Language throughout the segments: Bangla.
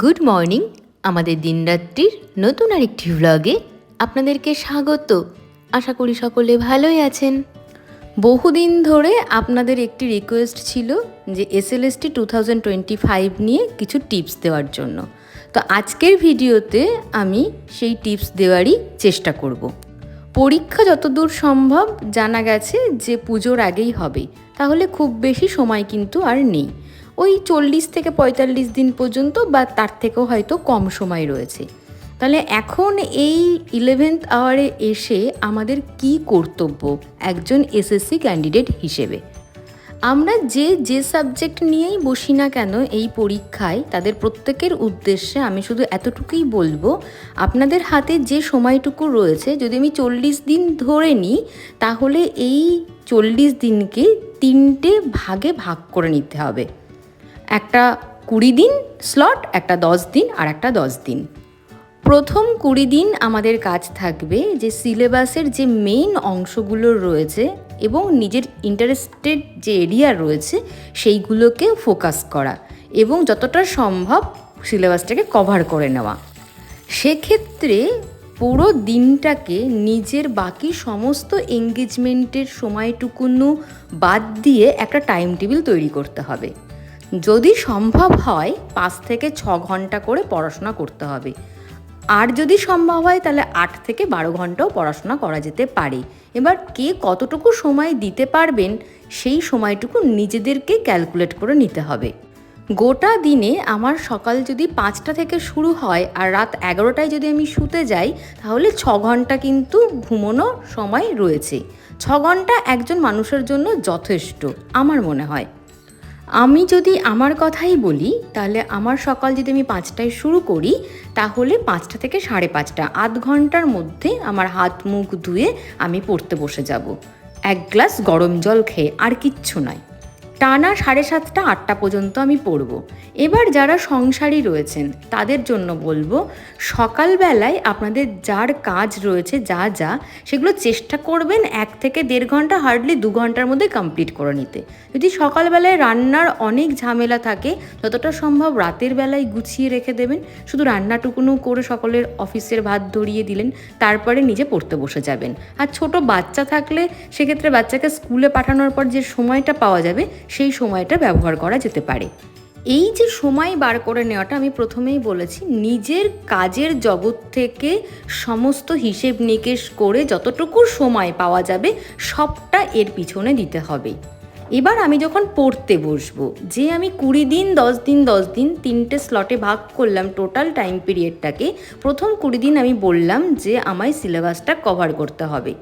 গুড মর্নিং আমাদের দিনরাত্রির নতুন আরেকটি ভ্লগে আপনাদেরকে স্বাগত। আশা করি সকলে ভালোই আছেন। বহুদিন ধরে আপনাদের একটি রিকোয়েস্ট ছিল যে SLST two thousand twenty five নিয়ে কিছু টিপস দেওয়ার জন্য। তো আজকের ভিডিওতে আমি সেই টিপস দেওয়ারই চেষ্টা করব। পরীক্ষা যতদূর সম্ভব জানা গেছে যে পুজোর আগেই হবে, তাহলে খুব বেশি সময় কিন্তু আর নেই। ওই চল্লিশ থেকে পঁয়তাল্লিশ দিন পর্যন্ত বা তার থেকেও হয়তো কম সময় রয়েছে। তাহলে এখন এই ইলেভেন্থ আওয়ারে এসে আমাদের কি কর্তব্য একজন এসএসসি ক্যান্ডিডেট হিসেবে? আমরা যে যে সাবজেক্ট নিয়েই বসি না কেন এই পরীক্ষায়, তাদের প্রত্যেকের উদ্দেশ্যে আমি শুধু এতটুকুই বলব, আপনাদের হাতে যে সময়টুকু রয়েছে, যদি আমি চল্লিশ দিন ধরে নিই, তাহলে এই চল্লিশ দিনকে তিনটে ভাগে ভাগ করে নিতে হবে। একটা কুড়ি দিন স্লট একটা দশ দিন আর একটা দশ দিন। প্রথম কুড়ি দিন আমাদের কাজ থাকবে যে সিলেবাসের যে মেইন অংশগুলো রয়েছে এবং নিজের ইন্টারেস্টেড যে এরিয়া রয়েছে সেইগুলোকে ফোকাস করা এবং যতটা সম্ভব সিলেবাসটাকে কভার করে নেওয়া। সেক্ষেত্রে পুরো দিনটাকে নিজের বাকি সমস্ত এঙ্গেজমেন্টের সময়টুকুনো বাদ দিয়ে একটা টাইম টেবিল তৈরি করতে হবে। যদি সম্ভব হয়, পাঁচ থেকে ছ ঘণ্টা করে পড়াশোনা করতে হবে। আর যদি সম্ভব হয়, তাহলে আট থেকে বারো ঘন্টাও পড়াশোনা করা যেতে পারে। এবার কে কতটুকু সময় দিতে পারবেন, সেই সময়টুকু নিজেদেরকে ক্যালকুলেট করে নিতে হবে। গোটা দিনে আমার সকাল যদি পাঁচটা থেকে শুরু হয় আর রাত এগারোটায় যদি আমি শুতে যাই, তাহলে ছ ঘণ্টা কিন্তু ঘুমোনোর সময় রয়েছে। ছ ঘণ্টা একজন মানুষের জন্য যথেষ্ট, আমার মনে হয়। আমি যদি আমার কথাই বলি, তাহলে আমার সকাল যদি আমি পাঁচটায় শুরু করি, তাহলে পাঁচটা থেকে সাড়ে পাঁচটা, আধ ঘণ্টার মধ্যে আমার হাত মুখ ধুয়ে আমি পড়তে বসে যাব। এক গ্লাস গরম জল খেয়ে আর কিচ্ছু নয়। টানা সাড়ে সাতটা, আটটা পর্যন্ত আমি পড়ব। এবার যারা সংসারী রয়েছেন, তাদের জন্য বলব, সকালবেলায় আপনাদের যার কাজ রয়েছে, যা যা, সেগুলো চেষ্টা করবেন এক থেকে দেড় ঘণ্টা, হার্ডলি দু ঘণ্টার মধ্যে কমপ্লিট করে নিতে। যদি সকালবেলায় রান্নার অনেক ঝামেলা থাকে, যতটা সম্ভব রাতের বেলায় গুছিয়ে রেখে দেবেন। শুধু রান্নাটুকুনো করে সকলের অফিসের ভাত ধরিয়ে দিলেন, তারপরে নিজে পড়তে বসে যাবেন। আর ছোট বাচ্চা থাকলে, সেক্ষেত্রে বাচ্চাকে স্কুলে পাঠানোর পর যে সময়টা পাওয়া যাবে সেই সময়টা ব্যবহার করা যেতে পারে। এই যে সময় বার করে নেওয়াটা আমি প্রথমেই বলেছি, নিজের কাজের জগৎ থেকে সমস্ত হিসেব নিকেশ করে যতটুকু সময় পাওয়া যাবে, সবটা এর পিছনে দিতে হবে। এবার আমি যখন পড়তে বসবো, যে আমি কুড়ি দিন, দশ দিন দশ দিন তিনটে স্লটে ভাগ করলাম টোটাল টাইম পিরিয়ডটাকে প্রথম কুড়ি দিন আমি বললাম যে আমায় সিলেবাসটা কভার করতে হবে।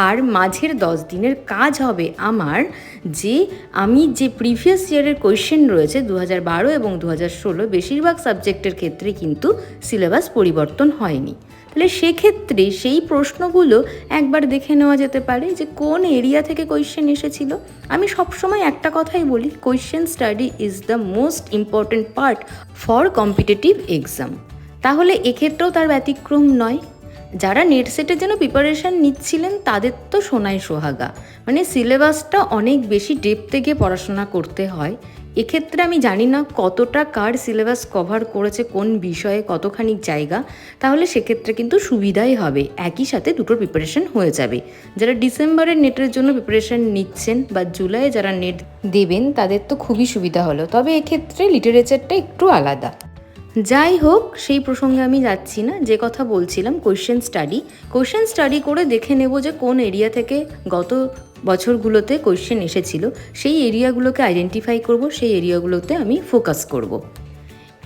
আর মাঝের দশ দিনের কাজ হবে আমার যে আমি যে প্রিভিয়াস ইয়ারের কোয়েশ্চেন রয়েছে দু হাজার বারো এবং দু হাজার ষোলো বেশিরভাগ সাবজেক্টের ক্ষেত্রে কিন্তু সিলেবাস পরিবর্তন হয়নি। তাহলে সেক্ষেত্রে সেই প্রশ্নগুলো একবার দেখে নেওয়া যেতে পারে যে কোন এরিয়া থেকে কোয়েশ্চেন এসেছিল। আমি সবসময় একটা কথাই বলি question study is the most important part for competitive exam তাহলে এক্ষেত্রেও তার ব্যতিক্রম নয়। যারা নেট সেটের জন্য প্রিপারেশান নিচ্ছিলেন, তাদের তো সোনাই সোহাগা। মানে সিলেবাসটা অনেক বেশি ডেপতে গিয়ে পড়াশোনা করতে হয়। এক্ষেত্রে আমি জানি না কতটা কার সিলেবাস কভার করেছে, কোন বিষয়ে কতখানি জায়গা। তাহলে সেক্ষেত্রে কিন্তু সুবিধাই হবে। একই সাথে দুটোর প্রিপারেশন হয়ে যাবে। যারা ডিসেম্বরের নেটের জন্য প্রিপারেশন নিচ্ছেন বা জুলাইয়ে যারা নেট দেবেন, তাদের তো খুবই সুবিধা হলো। তবে এক্ষেত্রে লিটারেচারটা একটু আলাদা। যাই হোক, সেই প্রসঙ্গে আমি যাচ্ছি না। যে কথা বলছিলাম কোয়েশ্চেন স্টাডি কোয়েশ্চেন স্টাডি করে দেখে নেব যে কোন এরিয়া থেকে গত বছরগুলোতে কোয়েশ্চেন এসেছিল। সেই এরিয়াগুলোকে আইডেন্টিফাই করব, সেই এরিয়াগুলোতে আমি ফোকাস করব।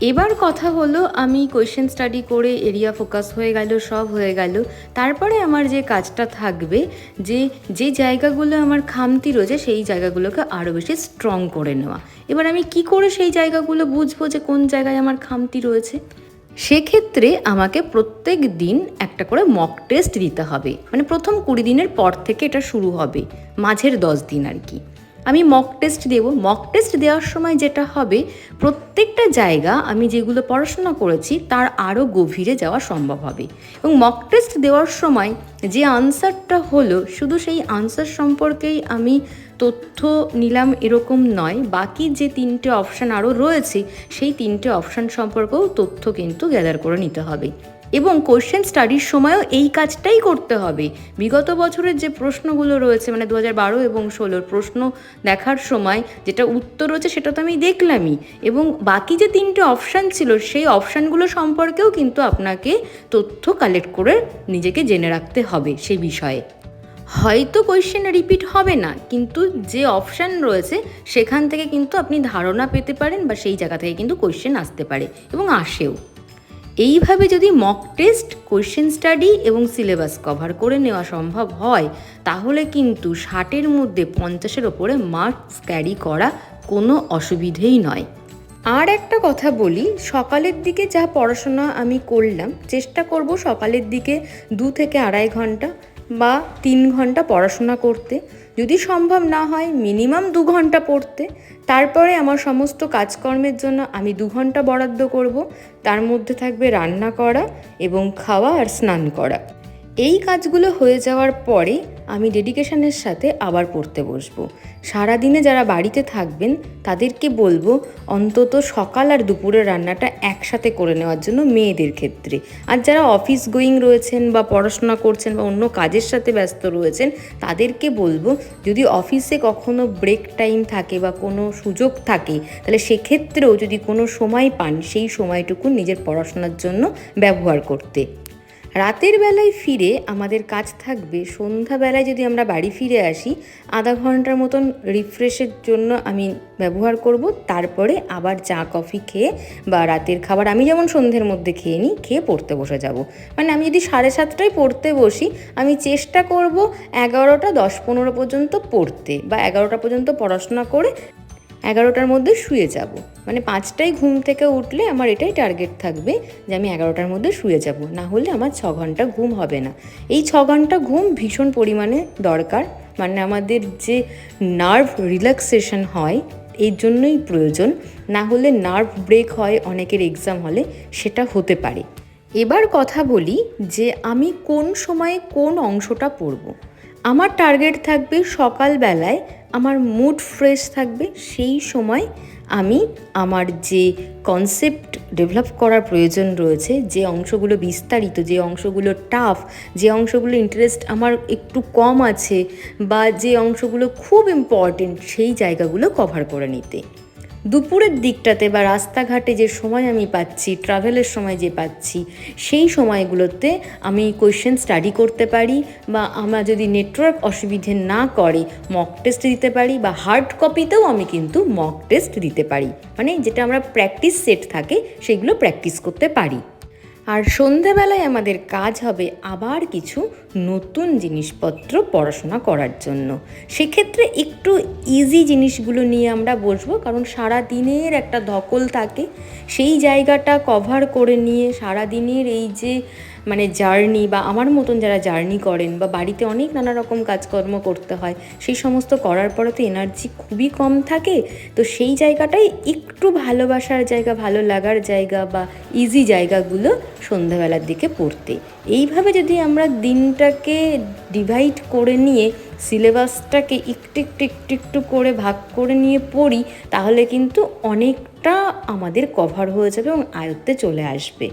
এবার কথা হলো, আমি কোয়েশ্চেন স্টাডি করে এরিয়া ফোকাস হয়ে গেল, সব হয়ে গেল। তারপরে আমার যে কাজটা থাকবে, যে যে জায়গাগুলো আমার খামতি রয়েছে, সেই জায়গাগুলোকে আরও বেশি স্ট্রং করে নেওয়া। এবার আমি কি করে সেই জায়গাগুলো বুঝব যে কোন জায়গায় আমার খামতি রয়েছে? সেক্ষেত্রে আমাকে প্রত্যেক দিন একটা করে মক টেস্ট দিতে হবে। মানে প্রথম কুড়ি দিনের পর থেকে এটা শুরু হবে, মাঝের দশ দিন আর কি। আমি মক টেস্ট দেব। মক টেস্ট দেওয়ার সময় যেটা হবে, প্রত্যেকটা জায়গা আমি যেগুলো পড়াশোনা করেছি, তার আরও গভীরে যাওয়া সম্ভব হবে। এবং মক টেস্ট দেওয়ার সময় যে আনসারটা হলো, শুধু সেই আনসার সম্পর্কেই আমি তথ্য নিলাম এরকম নয়। বাকি যে তিনটে অপশান আরও রয়েছে, সেই তিনটে অপশান সম্পর্কেও তথ্য কিন্তু গ্যাদার করে নিতে হবে। এবং কোশ্চেন স্টাডির সময়ও এই কাজটাই করতে হবে। বিগত বছরের যে প্রশ্নগুলো রয়েছে মানে দু বারো এবং ষোলোর প্রশ্ন দেখার সময় যেটা উত্তর রয়েছে সেটা তো আমি দেখলামই এবং বাকি যে তিনটে অপশান ছিল, সেই অপশানগুলো সম্পর্কেও কিন্তু আপনাকে তথ্য কালেক্ট করে নিজেকে জেনে রাখতে হবে সেই বিষয়ে। হয়তো কোয়েশ্চেন রিপিট হবে না, কিন্তু যে অপশান রয়েছে, সেখান থেকে কিন্তু আপনি ধারণা পেতে পারেন বা সেই জায়গা থেকে কিন্তু কোয়েশ্চেন আসতে পারে এবং আসেও। এইভাবে যদি মক টেস্ট কোয়েশ্চেন স্টাডি এবং সিলেবাস কভার করে নেওয়া সম্ভব হয়, তাহলে কিন্তু ষাটের মধ্যে পঞ্চাশের ওপরে মার্কস ক্যারি করা কোনো অসুবিধেই নয়। আর একটা কথা বলি, সকালের দিকে যা পড়াশোনা আমি করলাম, চেষ্টা করব সকালের দিকে দু থেকে আড়াই ঘণ্টা বা তিন ঘণ্টা পড়াশোনা করতে। যদি সম্ভব না হয় মিনিমাম দু ঘণ্টা পড়তে, তারপরে আমার সমস্ত কাজকর্মের জন্য আমি দু ঘণ্টা বরাদ্দ করব। তার মধ্যে থাকবে রান্না করা এবং খাওয়া আর স্নান করা। এই কাজগুলো হয়ে যাওয়ার পরে আমি ডেডিকেশনের সাথে আবার পড়তে বসবো। সারাদিনে যারা বাড়িতে থাকবেন, তাদেরকে বলব, অন্তত সকাল আর দুপুরের রান্নাটা একসাথে করে নেওয়ার জন্য মেয়েদের ক্ষেত্রে। আর যারা অফিস গোয়িং রয়েছেন বা পড়াশোনা করছেন বা অন্য কাজের সাথে ব্যস্ত রয়েছেন, তাদেরকে বলব, যদি অফিসে কখনো ব্রেক টাইম থাকে বা কোনো সুযোগ থাকে, তাহলে সেক্ষেত্রেও যদি কোনো সময় পান, সেই সময়টুকু নিজের পড়াশোনার জন্য ব্যবহার করতে। রাতের বেলায় ফিরে আমাদের কাজ থাকবে। সন্ধ্যাবেলায় যদি আমরা বাড়ি ফিরে আসি, আধা ঘণ্টার মতন রিফ্রেশের জন্য আমি ব্যবহার করব। তারপরে আবার চা, কফি খেয়ে বা রাতের খাবার আমি যেমন সন্ধ্যের মধ্যে খেয়ে নিই, খেয়ে পড়তে বসে যাব। মানে আমি যদি সাড়ে সাতটায় পড়তে বসি, আমি চেষ্টা করব এগারোটা দশ পনেরো পর্যন্ত পড়তে বা এগারোটা পর্যন্ত পড়াশোনা করে এগারোটার মধ্যে শুয়ে যাব। মানে পাঁচটায় ঘুম থেকে উঠলে আমার এটাই টার্গেট থাকবে যে আমি এগারোটার মধ্যে শুয়ে যাব। না হলে আমার ছ ঘণ্টা ঘুম হবে না। এই ছ ঘণ্টা ঘুম ভীষণ পরিমাণে দরকার। মানে আমাদের যে নার্ভ রিল্যাক্সেশন হয়, এর জন্যই প্রয়োজন। না হলে নার্ভ ব্রেক হয়, অনেকের এক্সাম হলে সেটা হতে পারে। এবার কথা বলি যে আমি কোন সময়ে কোন অংশটা পড়ব। আমার টার্গেট থাকবে সকালবেলায়, আমার মুড ফ্রেশ থাকবে, সেই সময় আমি আমার যে কনসেপ্ট ডেভেলপ করার প্রয়োজন রয়েছে, যে অংশগুলো বিস্তারিত, যে অংশগুলো টাফ যে অংশগুলো ইন্টারেস্ট আমার একটু কম আছে বা যে অংশগুলো খুব ইম্পর্টেন্ট সেই জায়গাগুলো কভার করে নিতে। দুপুরের দিকটাতে বা রাস্তাঘাটে যে সময় আমি পাচ্ছি ট্রাভেলের সময় যে পাচ্ছি, সেই সময়গুলোতে আমি কোয়েশ্চেন স্টাডি করতে পারি বা আমার যদি নেটওয়ার্ক অসুবিধে না করে মক টেস্ট দিতে পারি বা হার্ড কপিতেও আমি কিন্তু মক টেস্ট দিতে পারি। মানে যেটা আমরা প্র্যাকটিস সেট থাকে, সেগুলো প্র্যাকটিস করতে পারি। আর সন্ধেবেলায় আমাদের কাজ হবে আবার কিছু নতুন জিনিসপত্র পড়াশোনা করার জন্য। সেক্ষেত্রে একটু ইজি জিনিসগুলো নিয়ে আমরা বসবো, কারণ সারা দিনের একটা ধকল থাকে। সেই জায়গাটা কভার করে নিয়ে সারা দিনের এই যে মানে জার্নি বা আমার মতন যারা জার্নি করেন বা বাড়িতে অনেক নানা রকম কাজকর্ম করতে হয়, সেই সমস্ত করার পরে তো এনার্জি খুবই কম থাকে। তো সেই জায়গাটাই একটু ভালোবাসার জায়গা, ভালো লাগার জায়গা বা ইজি জায়গাগুলো সন্ধ্যাবেলার দিকে পড়তে। এইভাবে যদি আমরা দিনটাকে ডিভাইড করে নিয়ে সিলেবাসটাকে একটু একটু একটু একটু করে ভাগ করে নিয়ে পড়ি, তাহলে কিন্তু অনেকটা আমাদের কভার হয়ে যাবে এবং আয়ত্তে চলে আসবে।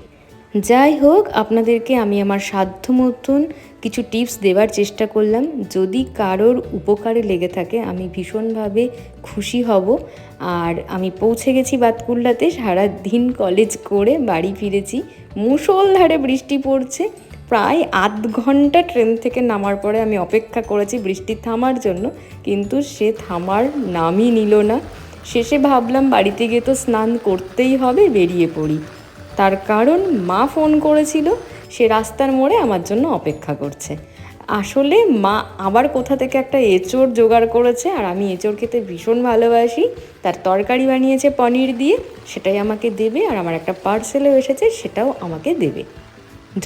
যাই হোক, আপনাদেরকে আমি আমার সাধ্য মতন কিছু টিপস দেওয়ার চেষ্টা করলাম। যদি কারোর উপকারে লেগে থাকে, আমি ভীষণভাবে খুশি হব। আর আমি পৌঁছে গেছি বাতকুল্লাতে সারা দিন কলেজ করে বাড়ি ফিরেছি। মুষলধারে বৃষ্টি পড়ছে। প্রায় আধ ঘণ্টা ট্রেন থেকে নামার পরে আমি অপেক্ষা করেছি বৃষ্টি থামার জন্য, কিন্তু সে থামার নামই নিল না। শেষে ভাবলাম, বাড়িতে গিয়ে তো স্নান করতেই হবে, বেরিয়ে পড়ি। তার কারণ মা ফোন করেছিল, সে রাস্তার মোড়ে আমার জন্য অপেক্ষা করছে। আসলে মা আবার কোথা থেকে একটা এঁচড় জোগাড় করেছে, আর আমি এঁচড় খেতে ভীষণ ভালোবাসি। তার তরকারি বানিয়েছে পনির দিয়ে, সেটাই আমাকে দেবে, আর আমার একটা পার্সেলও এসেছে, সেটাও আমাকে দেবে।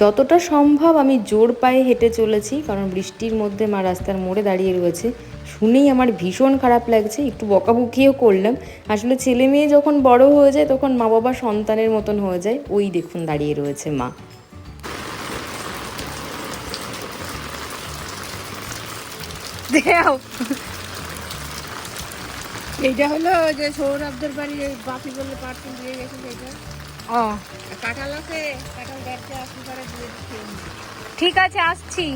যতটা সম্ভব আমি জোর পায়ে হেঁটে চলেছি, কারণ বৃষ্টির মধ্যে মা রাস্তার মোড়ে দাঁড়িয়ে রয়েছে। শুনেই আমার ভীষণ খারাপ লাগছে একটু বকাবকিও করলাম। আসলে ছেলে মেয়ে যখন বড় হয়ে যায় তখন মা বাবা সন্তানের মতন হয়ে যায়। ওই দেখুন দাঁড়িয়ে রয়েছে মা। দেও। এইটা হলো যে সৌরভদের বাড়ি ওই বাপি বললে পার্সেল দিয়ে গেছিল এটা ও। কাঁঠাল আছে কাঁঠাল গাছটা আসতে পারে দিয়ে ঠিক আছে আসছি।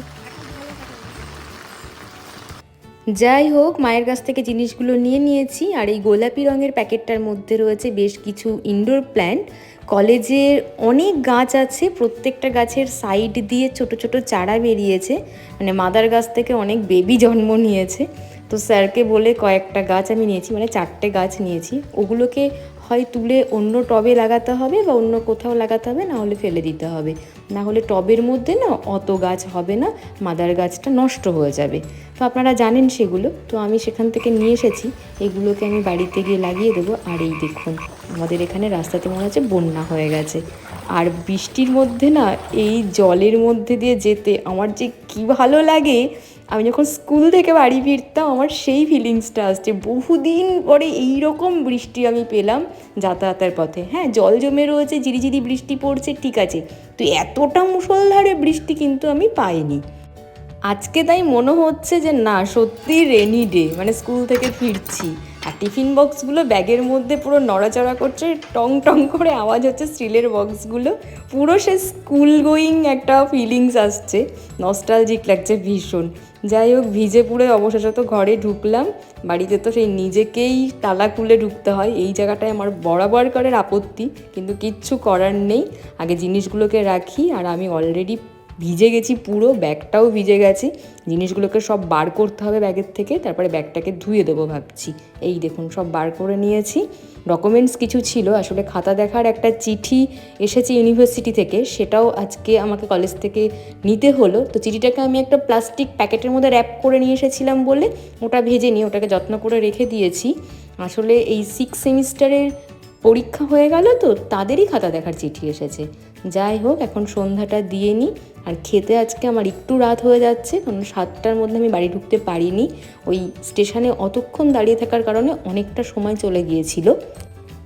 যাই হোক, মায়ের কাছ থেকে জিনিসগুলো নিয়ে নিয়েছি আর এই গোলাপি রঙের প্যাকেটটার মধ্যে রয়েছে বেশ কিছু ইনডোর প্ল্যান্ট কলেজের অনেক গাছ আছে, প্রত্যেকটা গাছের সাইড দিয়ে ছোট ছোট চারা বেরিয়েছে। মানে মাদার গাছ থেকে অনেক বেবি জন্ম নিয়েছে। তো স্যারকে বলে কয়েকটা গাছ আমি নিয়েছি মানে চারটে গাছ নিয়েছি। ওগুলোকে হয় তুলে অন্য টবে লাগাতে হবে বা অন্য কোথাও লাগাতে হবে, না হলে ফেলে দিতে হবে। না হলে টবের মধ্যে না অত গাছ হবে না, মাদার গাছটা নষ্ট হয়ে যাবে। তো আপনারা জানেন সেগুলো। তো আমি সেখান থেকে নিয়ে এসেছি। এগুলোকে আমি বাড়িতে গিয়ে লাগিয়ে দেবো। আর এই দেখুন, আমাদের এখানে রাস্তাতে মনে হচ্ছে বন্যা হয়ে গেছে। আর বৃষ্টির মধ্যে না এই জলের মধ্যে দিয়ে যেতে আমার যে কী ভালো লাগে! আমি যখন স্কুল থেকে বাড়ি ফিরতাম, আমার সেই ফিলিংসটা আসছে। বহুদিন পরে এই রকম বৃষ্টি আমি পেলাম যাতায়াতের পথে। হ্যাঁ জল জমে রয়েছে, ঝিরিঝিরি বৃষ্টি পড়ছে, ঠিক আছে। তো এতটা মুষলধারে বৃষ্টি কিন্তু আমি পাইনি। আজকে তাই মনে হচ্ছে যে, না, সত্যি রেনি ডে মানে স্কুল থেকে ফিরছি। আর টিফিন বক্সগুলো ব্যাগের মধ্যে পুরো নড়াচড়া করছে টং টং করে আওয়াজ হচ্ছে স্টিলের বক্সগুলো। পুরো সে স্কুল গোয়িং একটা ফিলিংস আসছে। নস্টালজিক লাগছে ভীষণ। যাই হোক, ভিজে পুরে অবশেষে তো ঘরে ঢুকলাম। বাড়িতে তো সেই নিজেকেই তালা খুলে ঢুকতে হয়। এই জায়গাটায় আমার বরাবর করার আপত্তি, কিন্তু কিচ্ছু করার নেই। আগে জিনিসগুলোকে রাখি, আর আমি অলরেডি ভিজে গেছি পুরো, ব্যাগটাও ভিজে গেছে। জিনিসগুলোকে সব বার করতে হবে ব্যাগের থেকে, তারপরে ব্যাগটাকে ধুয়ে দেবো ভাবছি। এই দেখুন, সব বার করে নিয়েছি। ডকুমেন্টস কিছু ছিল। আসলে খাতা দেখার একটা চিঠি এসেছে ইউনিভার্সিটি থেকে, সেটাও আজকে আমাকে কলেজ থেকে নিতে হলো। তো চিঠিটাকে আমি একটা প্লাস্টিক প্যাকেটের মধ্যে র্যাপ করে নিয়ে এসেছিলাম বলে ওটা ভেজে নিয়ে ওটাকে যত্ন করে রেখে দিয়েছি। আসলে এই সিক্স সেমিস্টারের পরীক্ষা হয়ে গেল তো, তাদেরই খাতা দেখার চিঠি এসেছে। যাই হোক, এখন সন্ধ্যাটা দিয়ে নিই। আর খেতে আজকে আমার একটু রাত হয়ে যাচ্ছে, কারণ সাতটার মধ্যে আমি বাড়ি ঢুকতে পারিনি। ওই স্টেশনে অতক্ষণ দাঁড়িয়ে থাকার কারণে অনেকটা সময় চলে গিয়েছিল।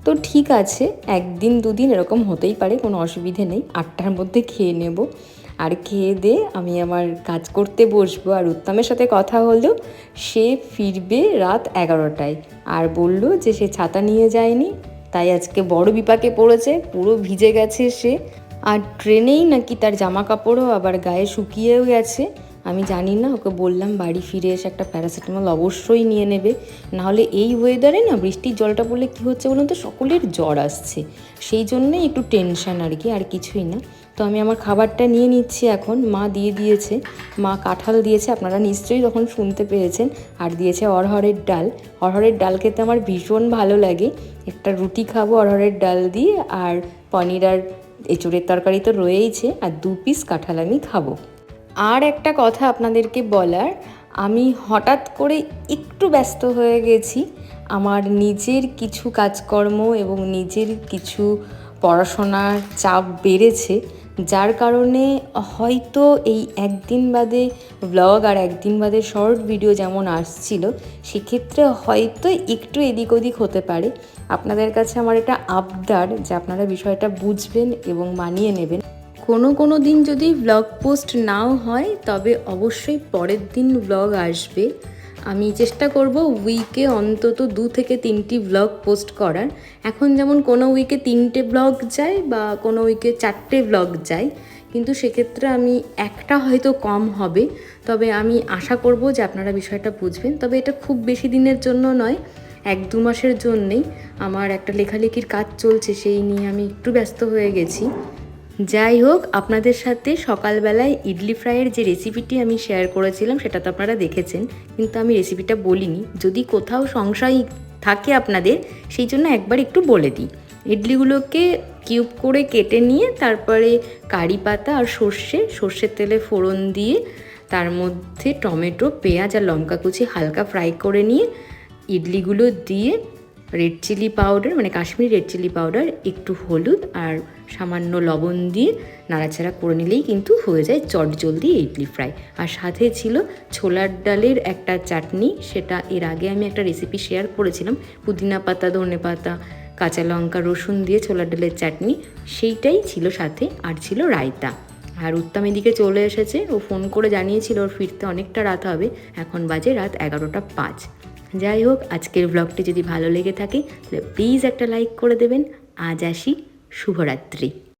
তো ঠিক আছে, একদিন দুদিন এরকম হতেই পারে, কোনো অসুবিধে নেই। আটটার মধ্যে খেয়ে নেব। আর খেয়ে দিয়ে আমি আমার কাজ করতে বসবো। আর উত্তমের সাথে কথা হলো সে ফিরবে রাত এগারোটায়। আর বলল যে সে ছাতা নিয়ে যায়নি, তাই আজকে বড় বিপাকে পড়েছে, পুরো ভিজে গেছে সে। আর ট্রেনেই নাকি তার জামা কাপড়ও আবার গায়ে শুকিয়েও গেছে। আমি জানি না, ওকে বললাম বাড়ি ফিরে এসে একটা প্যারাসিটামল অবশ্যই নিয়ে নেবে। নাহলে এই ওয়েদারে না বৃষ্টির জলটা পড়লে কী হচ্ছে বলুন তো, সকলের জ্বর আসছে। সেই জন্যই একটু টেনশন আর কি, আর কিছুই না। তো আমি আমার খাবারটা নিয়ে নিচ্ছি এখন, মা দিয়ে দিয়েছে। মা কাঁঠাল দিয়েছে, আপনারা নিশ্চয়ই তখন শুনতে পেয়েছেন। আর দিয়েছে অরহরের ডাল। অরহরের ডাল খেতে আমার ভীষণ ভালো লাগে। একটা রুটি খাব অরহরের ডাল দিয়ে, আর পনির আর এঁচুড়ের তরকারি তো রয়েইছে, আর দু পিস কাঁঠাল আমি খাব। আর একটা কথা আপনাদেরকে বলার, আমি হঠাৎ করে একটু ব্যস্ত হয়ে গেছি। আমার নিজের কিছু কাজকর্ম এবং নিজের কিছু পড়াশোনার চাপ বেড়েছে, যার কারণে হয়তো এই একদিন বাদে ব্লগ আর একদিন বাদে শর্ট ভিডিও যেমন আসছিল, সেক্ষেত্রে হয়তো একটু এদিক ওদিক হতে পারে। আপনাদের কাছে আমার এটা আবদার যে আপনারা বিষয়টা বুঝবেন এবং মানিয়ে নেবেন। কোনো কোনো দিন যদি ব্লগ পোস্ট নাও হয়, তবে অবশ্যই পরের দিন ব্লগ আসবে। আমি চেষ্টা করব উইকে অন্তত দু থেকে তিনটি ব্লগ পোস্ট করার। এখন যেমন কোনো উইকে তিনটে ব্লগ যায় বা কোনো উইকে চারটে ব্লগ যায়, কিন্তু সেক্ষেত্রে আমি একটা হয়তো কম হবে। তবে আমি আশা করব যে আপনারা বিষয়টা বুঝবেন। তবে এটা খুব বেশি দিনের জন্য নয় এক দু মাসের জন্যেই আমার একটা লেখালেখির কাজ চলছে, সেই নিয়ে আমি একটু ব্যস্ত হয়ে গেছি। যাই হোক, আপনাদের সাথে সকালবেলায় ইডলি ফ্রাইয়ের যে রেসিপিটি আমি শেয়ার করেছিলাম, সেটা তো আপনারা দেখেছেন, কিন্তু আমি রেসিপিটা বলিনি। যদি কোথাও সংশয় থাকে আপনাদের, সেই জন্য একবার একটু বলে দিই। ইডলিগুলোকে কিউব করে কেটে নিয়ে, তারপরে কারি পাতা আর সর্ষে, সর্ষের তেলে ফোড়ন দিয়ে, তার মধ্যে টমেটো, পেঁয়াজ আর লঙ্কা কুচি হালকা ফ্রাই করে নিয়ে ইডলিগুলো দিয়ে রেড চিলি পাউডার মানে কাশ্মীরি রেড চিলি পাউডার, একটু হলুদ আর সামান্য লবণ দিয়ে নাড়াচাড়া করে নিলেই কিন্তু হয়ে যায় চট জলদি ইডলি ফ্রাই। আর সাথে ছিল ছোলার ডালের একটা চাটনি, সেটা এর আগে আমি একটা রেসিপি শেয়ার করেছিলাম, পুদিনা পাতা, ধনে পাতা, কাঁচা লঙ্কা, রসুন দিয়ে ছোলার ডালের চাটনি, সেইটাই ছিল সাথে আর ছিল রায়তা। আর উত্তম এদিকে চলে এসেছে, ও ফোন করে জানিয়েছিল ওর ফিরতে অনেকটা রাত হবে, এখন বাজে রাত এগারোটা পাঁচ। যাই হোক, আজকের ব্লগটি যদি ভালো লেগে থাকে, তাহলে প্লিজ একটা লাইক করে দেবেন। আজ আসি, শুভরাত্রি।